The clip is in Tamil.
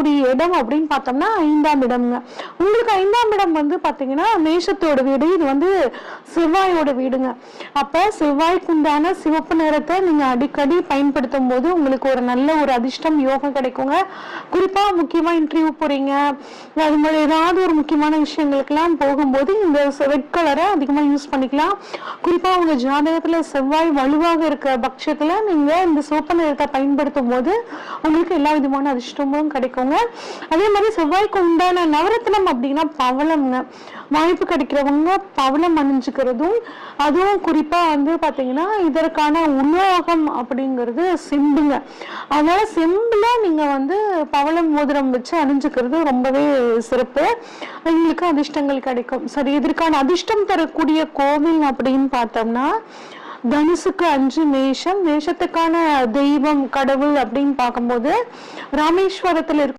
இருக்கக்கூடிய இடம் அப்படின்னு பார்த்தோம்னா ஐந்தாம் இடம்ங்க. உங்களுக்கு ஐந்தாம் இடம் வந்து பார்த்தீங்கன்னா மேஷத்தோட வீடு. இது வந்து செவ்வாயோட வீடுங்க. அப்போ செவ்வாய்க்குண்டான சிவப்பு நிறத்தை நீங்கள் அடிக்கடி பயன்படுத்தும் போது உங்களுக்கு ஒரு நல்ல ஒரு அதிர்ஷ்டம் யோகம் கிடைக்குங்க. குறிப்பாக முக்கியமாக இன்டர்வியூ போகிறீங்க அது மாதிரி ஏதாவது ஒரு முக்கியமான விஷயங்களுக்கெல்லாம் போகும்போது இந்த ரெட் கலரை அதிகமாக யூஸ் பண்ணிக்கலாம். குறிப்பாக உங்கள் ஜாதகத்தில் செவ்வாய் வலுவாக இருக்க பட்சத்தில் நீங்கள் இந்த சிவப்பு நிறத்தை பயன்படுத்தும் போது உங்களுக்கு எல்லா விதமான அதிர்ஷ்டமும் கிடைக்கும். கிடைக்குங்க அதே மாதிரி செவ்வாய்க்கு உண்டான நவரத்னம் அப்படின்னா பவளம்ங்க. வாய்ப்பு கிடைக்கிறவங்க பவளம் அணிஞ்சுக்கிறதும் அதுவும் குறிப்பா வந்து பாத்தீங்கன்னா இதற்கான உலோகம் அப்படிங்கிறது செம்புங்க. அதனால செம்புல நீங்க வந்து பவளம் மோதிரம் வச்சு அணிஞ்சுக்கிறது ரொம்பவே சிறப்பு. எங்களுக்கு அதிர்ஷ்டங்கள் கிடைக்கும். சரி இதற்கான அதிர்ஷ்டம் தரக்கூடிய கோவில் அப்படின்னு பார்த்தோம்னா தனுசுக்கு அஞ்சு மேஷம் மேஷத்துக்கான தெய்வம் கடவுள் அப்படின்னு பார்க்கும்போது ராமேஸ்வரத்தில் இருக்க